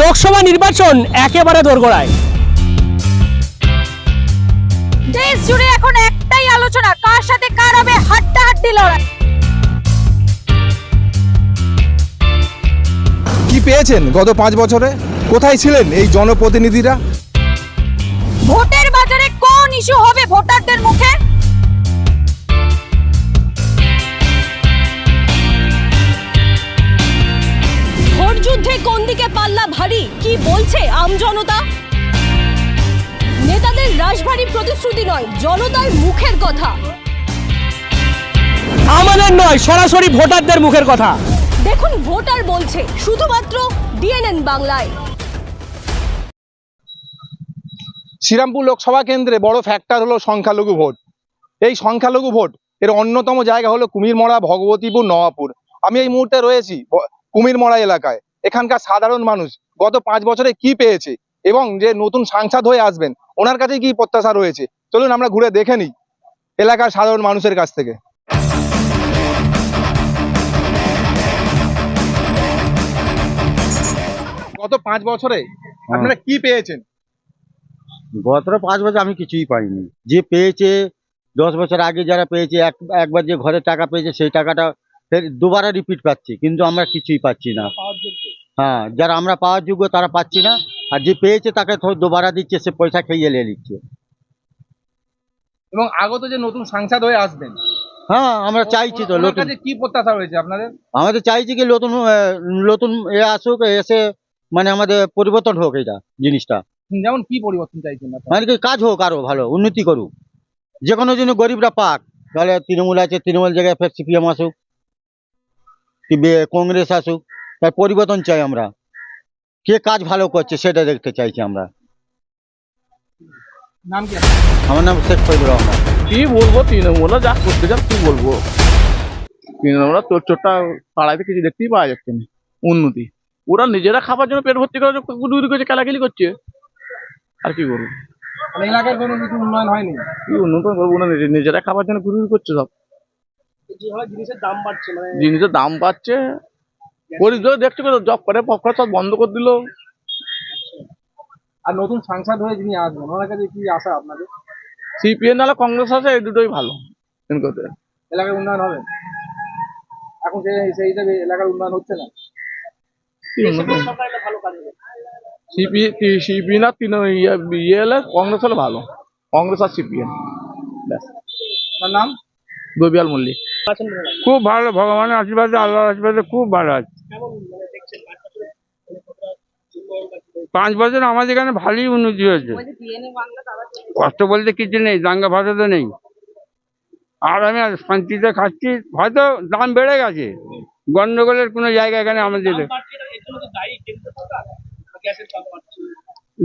লোকসভা নির্বাচন একেবারে দোরগোড়ায়। দেশ জুড়ে এখন একটাই আলোচনা কার সাথে কার হবে হাড্ডাহাড্ডি লড়াই। কি পেয়েছেন গত পাঁচ বছরে? কোথায় ছিলেন এই জনপ্রতিনিধিরা? ভোটের বাজারে কোন ইস্যু হবে ভোটারদের মুখে? যুদ্ধে কোন দিকে পাল্লা ভারী? কি বলছে আমজনতা নেতাদের রাশভারী প্রতিশ্রুতি নয় জনতার মুখের কথা। আমাদের নয় সরাসরি ভোটারদের মুখের কথা। দেখুন ভোটার বলছে শুধুমাত্র ডিএনএন বাংলায়। শ্রীরামপুর লোকসভা কেন্দ্রে বড় ফ্যাক্টর হলো সংখ্যালঘু ভোট। এই সংখ্যালঘু ভোট এর অন্যতম জায়গা হলো কুমিরমড়া ভগবতীপুর নওয়াপুর। আমি এই মুহূর্তে রয়েছি কুমিরমড়া এলাকায়। এখানকার সাধারণ মানুষ গত পাঁচ বছরে কি পেয়েছে এবং যে নতুন সাংসদ হয়ে আসবেন ওনার কাছে কি প্রত্যাশা রয়েছে? চলুন আমরা ঘুরে দেখে নিই এলাকার সাধারণ মানুষের কাছ থেকে। গত পাঁচ বছরে আপনারা কি পেয়েছেন? গত পাঁচ বছর আমি কিছুই পাইনি। যে পেয়েছে দশ বছর আগে যারা পেয়েছে এক একবার যে ঘরে টাকা পেয়েছে সেই টাকাটা ফের দুবারা রিপিট পাচ্ছি কিন্তু আমরা কিছুই পাচ্ছি না। হ্যাঁ যারা আমরা পাওয়ার যোগ্য তারা পাচ্ছি না। আর যে পেয়েছে তাকে দুবারা দিচ্ছে সে পয়সা খেয়ে এলে নিচ্ছে। এবং আগত যে নতুন সাংসদ হয়ে আসবেন হ্যাঁ আমরা চাইছি তো নতুন। কি প্রত্যাশা রয়েছে আপনাদের? আমাদের চাইছি কি নতুন নতুন এ আসুক এসে মানে আমাদের পরিবর্তন হোক এটা জিনিসটা। যেমন কি পরিবর্তন চাইছেন? মানে কি কাজ হোক আরও ভালো উন্নতি করুক। যে কোনো জন্য গরিবরা পাক তাহলে তৃণমূল আছে তৃণমূল জায়গায় ফের সিপিএম আসুক কি বে- কংগ্রেস আসুক। তার পরিবর্তন চাই আমরা। কে কাজ ভালো করছে সেটা দেখতে চাইছি আমরা। নাম কি? আমার নাম শেখ ফজলুর রহমান। কি বলব তৃণমূল যা করতে চান কি বলব? তৃণমূল তোর চোরটা পাড়াইতে কিছু দেখতেই পাওয়া যাচ্ছে না উন্নতি। ওরা নিজেরা খাবার জন্য পেট ভর্তি করে গুডুগুডি করছে খেলাখেলি করছে। আর কি করব মানে এলাকার কোনো কিছু উন্নয়ন হয়নি? কি উন্নত করব না নিজেরা খাবার জন্য গুডুগুডি করছে সব। জিনিসের দাম বাড়ছে মানে জিনিসের দাম পাচ্ছে পরিচয় দেখছ জব করে সব বন্ধ করে দিল। আর নতুন সাংসদ হয়ে যিনি আসবেন ওনার কাছে কি আশা আপনাদের? সিপিএম নাহলে কংগ্রেস আছে এই দুটোই ভালো এলাকার উন্নয়ন হবে? এখন সেই সেই হিসাবে এলাকার উন্নয়ন হচ্ছে না? সিপি সিপি না তিন ইয়ে ইয়ে হলে কংগ্রেস হলে ভালো। কংগ্রেস আর ব্যাস। আপনার নাম? দবিয়াল মল্লিক। খুব ভালো ভগবানের আশীর্বাদে আল্লাহর আশীর্বাদে খুব ভালো আছে। পাঁচ বছর আমাদের এখানে ভালোই উন্নতি হয়েছে। কষ্ট বলতে কিছু নেই দাঙ্গা ভাষা তো নেই। আর আমি আর শান্তিতে খাচ্ছি হয়তো দাম বেড়ে গেছে। গন্ডগোলের কোনো জায়গা এখানে আমাদের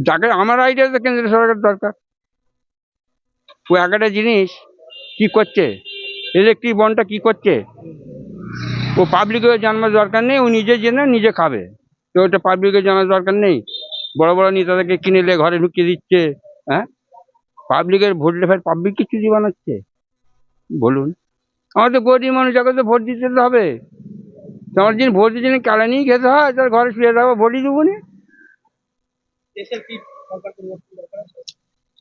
যাকে আমার আইডিয়া তো কেন্দ্র সরকার দরকার। ও একটা জিনিস কি করছে? ইলেকট্রিক বনটা কি করছে? ও পাবলিকের জানার দরকার নেই ও নিজে জেনে নিজে খাবে। তো ওটা পাবলিকের জানার দরকার নেই। বড় বড় নেতাদেরকে কিনে নিয়ে ঘরে ঢুকিয়ে দিচ্ছে হ্যাঁ? পাবলিকের ভোট ফের পাবলিক কিছু বানাচ্ছে বলুন। আমাদের গরিব মানুষ যাকে তো ভোট দিতে তো হবে। তোমার যিনি ভোট দিচ্ছেন কেলানিই খেতে হয় তার ঘরে শুয়ে থাকব ভোটই দেবো না।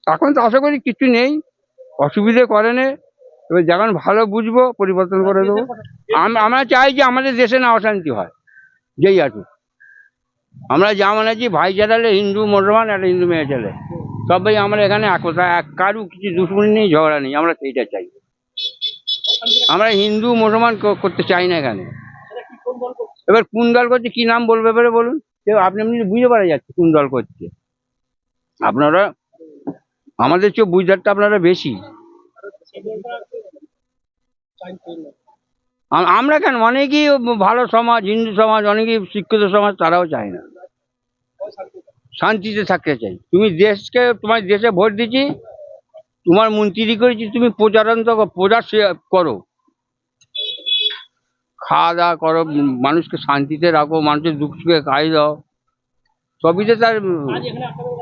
এখন তো আশা করি কিছু নেই। অসুবিধে করে নে। এবার যখন ভালো বুঝব পরিবর্তন করে দেবো। আমরা চাই যে আমাদের দেশে না অশান্তি হয়। যেই আসুক। আমরা যেমন আছি ভাইচারালে হিন্দু মুসলমান একটা হিন্দু মেয়ে ছেলে সবাই আমরা এখানে একতা এক কারু কিছু দুশ্মনী নেই, ঝগড়া নেই। আমরা সেইটা চাই। আমরা হিন্দু, মুসলমান করতে চাই না এখানে। এবার কোন দল করছে, কি নাম বলবে এবারে বলুন। আপনি এমনি বুঝতে পারা যাচ্ছে কোন দল করছে। আপনারা, আমাদের চেয়ে বুঝদারটা আপনারা বেশি। আমরা কেন? অনেকেই ভালো সমাজ, হিন্দু সমাজ, অনেকেই শিক্ষিত সমাজ, তারাও চায় না। শান্তিতে থাকতে চাই। তুমি দেশকে তোমার দেশে ভোট দিচ্ছি, তোমার মন্ত্রী করেছি, তুমি প্রচারান্ত প্রচার করো। খাওয়া দাওয়া করো, মানুষকে শান্তিতে রাখো, মানুষের দুঃখ সুখে খাই দাও। সবই তো তার,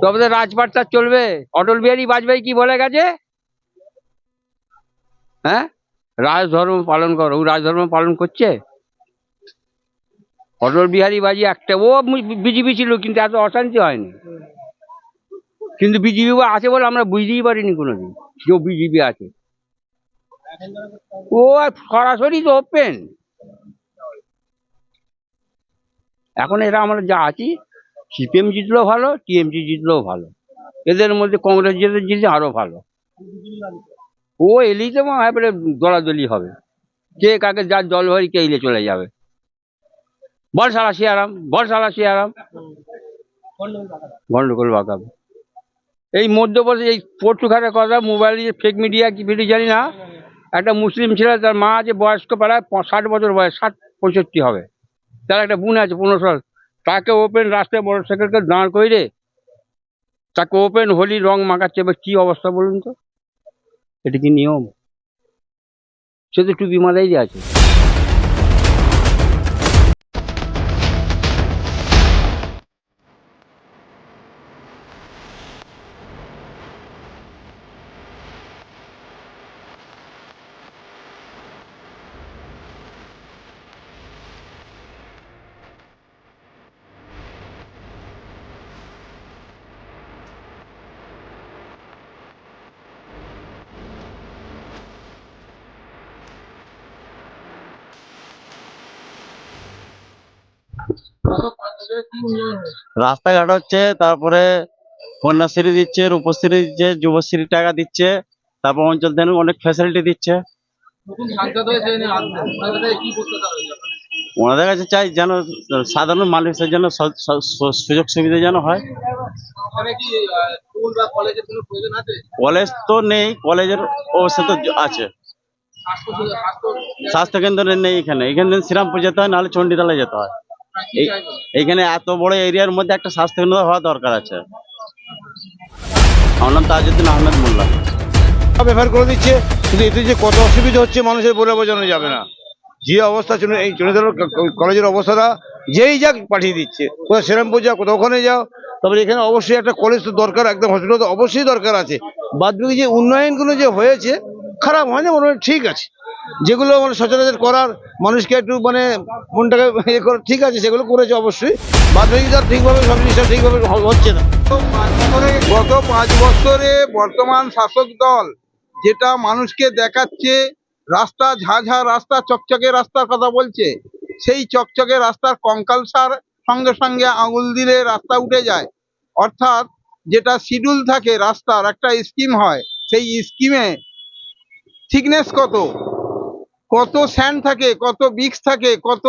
তবে তো রাজপাট তার চলবে। অটল বিহারী বাজপেয়ী কি বলে গেছে? হ্যাঁ? রাজধর্ম পালন করো। ও রাজধর্ম পালন করছে? অটল বিহারী বাজি একটা, ও বিজেপি ছিল, কিন্তু এত অশান্তি হয়নি। কিন্তু বিজেপি আছে বলে আমরা বুঝতেই পারিনি কোনোদিন কেউ বিজেপি আছে। ও সরাসরি তো ওপেন এখন এরা আমরা যা আছি, সিপিএম জিতলেও ভালো, টিএমসি জিতলেও ভালো। এদের মধ্যে কংগ্রেস জিতে জিতে আরও ভালো। ও এলেই তো এবারে দলাদলি হবে। কে কাকে যার দল হয় কে এলে চলে যাবে। বল সালা শিয়ারাম বল সালা শিয়ারাম গন্ডগোল বাঁকাবে এই মধ্যপ্রদেশ এই পর্তুগালের কথা, মোবাইল ফেক মিডিয়া কি ফিটি জানি না? একটা মুসলিম ছেলে, তার মা আছে বয়স্ক প্রায় ষাট বছর বয়স, ষাট পঁয়ষট্টি হবে। তার একটা বোন আছে, পনেরো সাল। তাকে ওপেন রাস্তায় মোটর সাইকেলকে দাঁড় করে তাকে ওপেন হোলি রং মাখাচ্ছে, এবার কী অবস্থা বলুন তো? এটা কি নিয়ম? সে তো টুপি মালাই আছে রাস্তাঘাট হচ্ছে তারপরে কন্যাশ্রী দিচ্ছে রূপশ্রী দিচ্ছে যুবশ্রী টাকা দিচ্ছে তারপর অঞ্চল থেকে অনেক ফ্যাসিলিটি দিচ্ছে। ওনাদের কাছে চাই যেন সাধারণ মানুষের জন্য সুযোগ সুবিধা যেন হয়। কলেজ তো নেই কলেজের অবস্থা তো আছে। স্বাস্থ্য কেন্দ্র নেই এখানে। এখানে শ্রীরামপুর যেতে হয় নাহলে চণ্ডীতলা যেতে হয়। এইখানে এত বড় এরিয়ার মধ্যে একটা স্বাস্থ্য কেন্দ্র হওয়া দরকার আছে। আমার নাম তাজউদ্দিন আহমেদ মোল্লা। ব্যবহার করে দিচ্ছে, কিন্তু এতে যে কত অসুবিধা হচ্ছে মানুষের বলে বোঝানো যাবে না। যে অবস্থা এই চন্দ্রধর কলেজের অবস্থাটা, যেই যাক পাঠিয়ে দিচ্ছে। কোথাও শ্রীরামপুর যাও কোথাও ওখানে যাও তারপরে এখানে অবশ্যই একটা কলেজ তো দরকার, একদম হসপিটাল তো অবশ্যই দরকার আছে। বাদ যে উন্নয়নগুলো যে হয়েছে, খারাপ হয়নি, মনে হয় ঠিক আছে। যেগুলো মানে সচরাচর করার মানুষকে একটু মানে মনটাকে ইয়ে করে ঠিক আছে, সেগুলো করেছে অবশ্যই। বাদ তার ঠিকভাবে, সব জিনিসটা ঠিকভাবে হচ্ছে না। গত পাঁচ বছরে বর্তমান শাসক দল যেটা মানুষকে দেখাচ্ছে, রাস্তা ঝাঝা রাস্তা, চকচকে রাস্তার কথা বলছে, সেই চকচকে রাস্তার কঙ্কালসার সঙ্গে সঙ্গে আঙুল দিলে রাস্তা উঠে যায়। অর্থাৎ যেটা শিডিউল থাকে রাস্তার, একটা স্কিম হয়, সেই স্কিমে থিকনেস কত? কত স্যান্ড থাকে, কত বিক্স থাকে, কত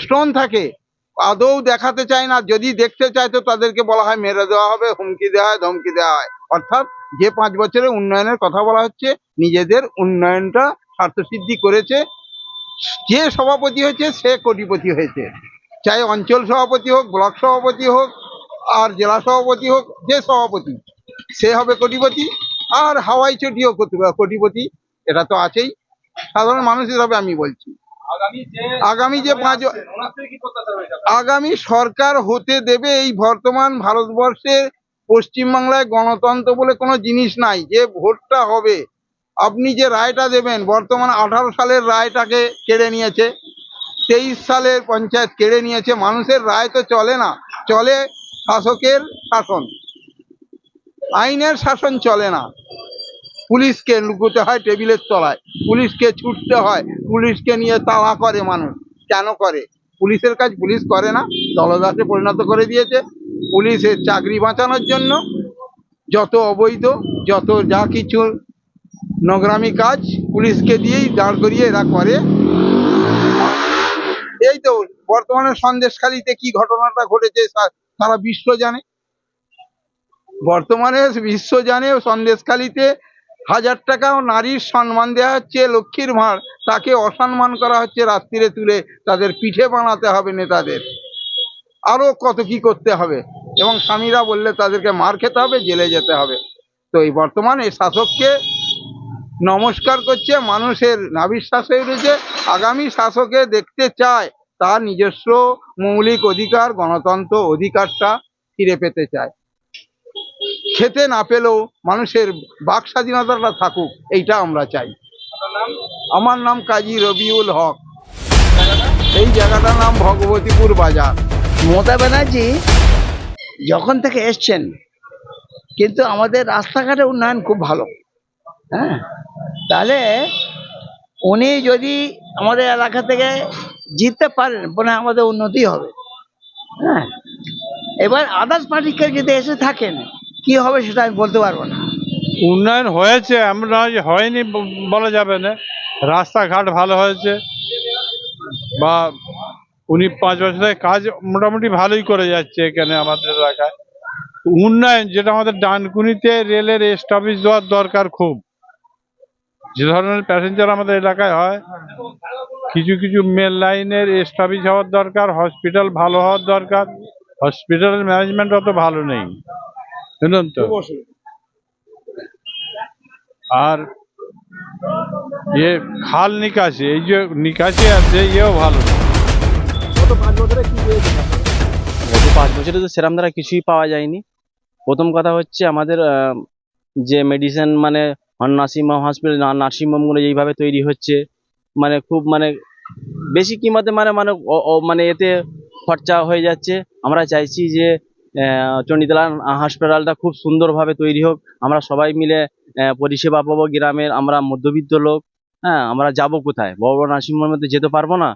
স্টোন থাকে, আদৌ দেখাতে চায় না। যদি দেখতে চায় তো তাদেরকে বলা হয়, মেরে দেওয়া হবে, হুমকি দেওয়া হয়, ধমকি দেওয়া হয়। অর্থাৎ যে পাঁচ বছরে উন্নয়নের কথা বলা হচ্ছে, নিজেদের উন্নয়নটা স্বার্থসিদ্ধি করেছে। যে সভাপতি হয়েছে, সে কোটিপতি হয়েছে। চাই অঞ্চল সভাপতি হোক, ব্লক সভাপতি হোক, আর জেলা সভাপতি হোক, যে সভাপতি, সে হবে কোটিপতি। আর হাওয়াই চটিও কোটিপতি, এটা তো আছেই। সাধারণ মানুষ হিসাবে আমি বলছি। আগামী যে পাঁচ আগামী সরকার হতে দেবে এই বর্তমান ভারতবর্ষে পশ্চিমবাংলায় গণতন্ত্র বলে কোনো জিনিস নাই যে ভোটটা হবে। আপনি যে রায়টা দেবেন বর্তমান আঠারো সালের রায়টাকে কেড়ে নিয়েছে তেইশ সালের পঞ্চায়েত কেড়ে নিয়েছে মানুষের রায় তো চলে না চলে শাসকের শাসন। আইনের শাসন চলে না। পুলিশকে লুকোতে হয় টেবিলের তলায়। পুলিশকে ছুটতে হয়। পুলিশকে নিয়ে তাড়া করে মানুষ। কেন করে? পুলিশের কাজ পুলিশ করে না। দলদাসে পরিণত করে দিয়েছে। পুলিশের চাকরি বাঁচানোর জন্য যত অবৈধ, যত যা কিছু নোংরামি কাজ পুলিশকে দিয়েই দাঁড় করিয়ে এরা করে। এই তো বর্তমানে সন্দেশখালিতে কি ঘটনাটা ঘটেছে সারা বিশ্ব জানে। বর্তমানে বিশ্ব জানে সন্দেশখালিতে হাজার টাকাও নারীর সম্মান দেওয়া হচ্ছে, লক্ষ্মীর ভাঁড়। তাকে অসম্মান করা হচ্ছে রাত্রিরে তুলে তাদের পিঠে বানাতে হবে নেতাদের। আরও কত কি করতে হবে? এবং স্বামীরা বললে তাদেরকে মার খেতে হবে, জেলে যেতে হবে। তো এই বর্তমানে শাসককে নমস্কার করছে, মানুষের নাবিশ্বাস হয়ে রয়েছে। আগামী শাসকে দেখতে চায়, তার নিজস্ব মৌলিক অধিকার, গণতন্ত্র অধিকারটা ফিরে পেতে চায়। খেতে না পেলেও মানুষের বাক স্বাধীনতাটা থাকুক, এইটা আমরা চাই। আমার নাম কাজী রবিউল হক। এই জায়গাটার নাম ভগবতীপুর বাজার। মমতা ব্যানার্জি, যখন থেকে এসছেন, কিন্তু আমাদের রাস্তাঘাটের উন্নয়ন খুব ভালো। হ্যাঁ? তাহলে উনি যদি আমাদের এলাকা থেকে জিততে পারেন, মনে আমাদের উন্নতি হবে। হ্যাঁ? এবার আদার্স পার্টিকে যদি এসে থাকেন কি হবে সেটা আমি বলতে পারব না। উন্নয়ন হয়েছে আমরা হয়নি বলা যাবে না। রাস্তাঘাট ভালো হয়েছে, বা উনি পাঁচ বছরের কাজ মোটামুটি ভালোই করে যাচ্ছে এখানে আমাদের এলাকায়। উন্নয়ন যেটা আমাদের ডানকুনিতে রেলের এস্টাবলিশ দেওয়ার দরকার খুব। যে ধরনের প্যাসেঞ্জার আমাদের এলাকায় হয়, কিছু কিছু মেল লাইনের এস্টাবলিশ হওয়ার দরকার হসপিটাল ভালো হওয়ার দরকার। হসপিটালের ম্যানেজমেন্ট অত ভালো নেই। বুঝলেন তো। আর ইয়ে খাল নিকাশি এই যে নিকাশি আছে ইয়েও ভালো। গত পাঁচ বছরে কি গত পাঁচ বছরে তো সেরকম দ্বারা কিছুই পাওয়া যায়নি। প্রথম কথা হচ্ছে আমাদের আহ, যে মেডিসিন মানে নার্সিংহোম হসপিটাল নার্সিংহোমগুলো যেইভাবে তৈরি হচ্ছে মানে খুব মানে বেশি কিমতে মানে মানে মানে এতে খরচা হয়ে যাচ্ছে। আমরা চাইছি যে চণ্ডীতলা হসপিটালটা খুব সুন্দরভাবে তৈরি হোক। আমরা সবাই মিলে পরিষেবা পাবো গ্রামের, আমরা মধ্যবিত্ত লোক। হ্যাঁ আমরা যাব কোথায়? বড় বড় নার্সিংহোমের মধ্যে যেতে পারব না?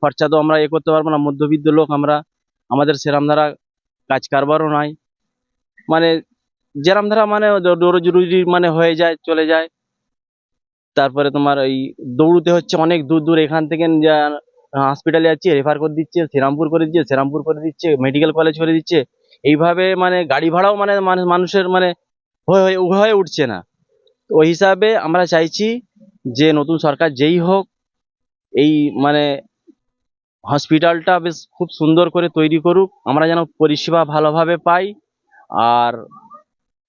খরচা তো আমরা এ করতে পারব না। মধ্যবিত্ত লোক আমরা, আমাদের সেরাম ধারা কাজ কারবারও নাই। মানে যেরাম ধারা মানে রোজ মানে হয়ে যায়, চলে যায়। তারপরে তোমার ওই দৌড়তে হচ্ছে অনেক দূর দূর। এখান থেকে হসপিটালে যাচ্ছে রেফার করে দিচ্ছে শ্রীরামপুর করে দিচ্ছে শ্রীরামপুর করে দিচ্ছে মেডিকেল কলেজ করে দিচ্ছে। এইভাবে মানে গাড়ি ভাড়াও মানে মানে- মানুষের মানে হয়ে হয়ে উঠছে না। ওই হিসাবে আমরা চাইছি যে নতুন সরকার যেই হোক, এই মানে হসপিটালটা বেশ খুব সুন্দর করে তৈরি করুক, আমরা যেন পরিষেবা ভালোভাবে পাই। আর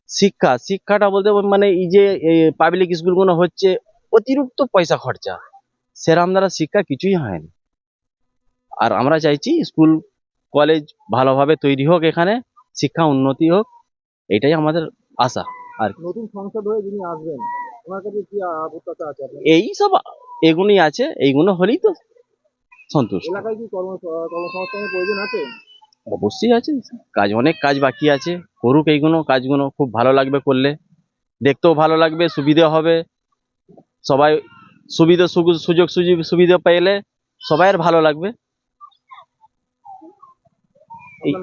শিক্ষা, শিক্ষাটা বলতে মানে এই যে পাবলিক স্কুলগুলো হচ্ছে অতিরিক্ত পয়সা খরচা। সেরাম দ্বারা শিক্ষা কিছুই হয়নি আর আমরা চাইছি স্কুল কলেজ ভালোভাবে তৈরি হোক এখানে, শিক্ষা উন্নতি হোক, এটাই আমাদের আশা আর নতুন সংসদ হয়ে যিনি আসবেন, ওনার কাছে কি প্রত্যাশা আছে এই সব এগুলোই আছে এইগুলো হলেই তো সন্তুষ্ট এলাকায় কি কর্মসংস্থানের প্রয়োজন আছে অবশ্যই আছে কাজ অনেক কাজ বাকি আছে করুক এইগুলো কাজগুলো খুব ভালো লাগবে করলে দেখতেও ভালো লাগবে সুবিধা হবে সবাই সুবিধা সুযোগ সুযোগ সুবিধা পেলে সবাইয়ের ভালো লাগবে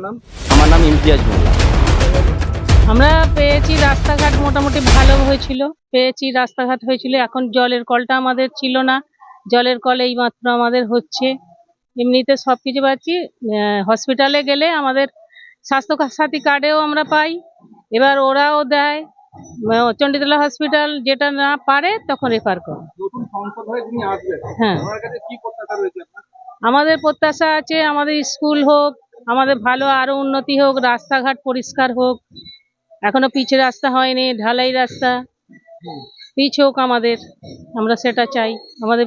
নাম? আমার নাম ইমতিয়াজ মোল্লা। আমরা পেয়েছি রাস্তাঘাট মোটামুটি ভালো হয়েছিল পেয়েছি রাস্তাঘাট হয়েছিল এখন জলের কলটা আমাদের ছিল না জলের কল এই মাত্র আমাদের হচ্ছে। এমনিতে সব কিছু পাচ্ছি হসপিটালে গেলে আমাদের স্বাস্থ্য সাথী কার্ডেও আমরা পাই এবার ওরাও দেয় চণ্ডীতলা হসপিটাল যেটা না পারে তখন রেফার করে। হয়ে যিনি আসবেন। ওনার কাছে কি প্রত্যাশা রয়েছে আপনার? আমাদের প্রত্যাশা আছে আমাদের স্কুল হোক আমাদের ভালো, আরও উন্নতি হোক, রাস্তাঘাট পরিষ্কার হোক। এখনও পিচ রাস্তা হয়নি, ঢালাই রাস্তা। পিচ হোক আমাদের, আমরা সেটা চাই। আমাদের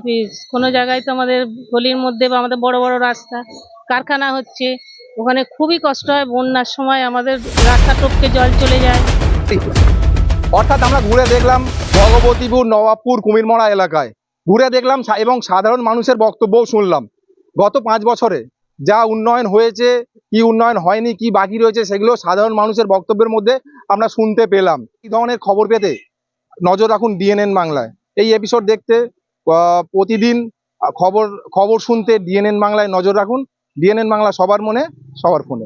কোনো জায়গায় তো আমাদের গলির মধ্যে বা আমাদের বড় বড় রাস্তা, কারখানা হচ্ছে। ওখানে খুবই কষ্ট হয়, বন্যার সময় আমাদের রাস্তা টপকে জল চলে যায়। অর্থাৎ আমরা ঘুরে দেখলাম ভগবতীপুর, নবাবপুর, কুমিরমড়া এলাকায়। ঘুরে দেখলাম এবং সাধারণ মানুষের বক্তব্যও শুনলাম। গত পাঁচ বছরে যা উন্নয়ন হয়েছে, কি উন্নয়ন হয়নি, কি বাকি রয়েছে, সেগুলো সাধারণ মানুষের বক্তব্যের মধ্যে আমরা শুনতে পেলাম। এই ধরনের খবর পেতে? নজর রাখুন ডিএনএন বাংলায়। এই এপিসোড দেখতে প্রতিদিন খবর খবর শুনতে ডিএনএন বাংলায় নজর রাখুন। ডিএনএন বাংলা সবার মনে, সবার ফোনে।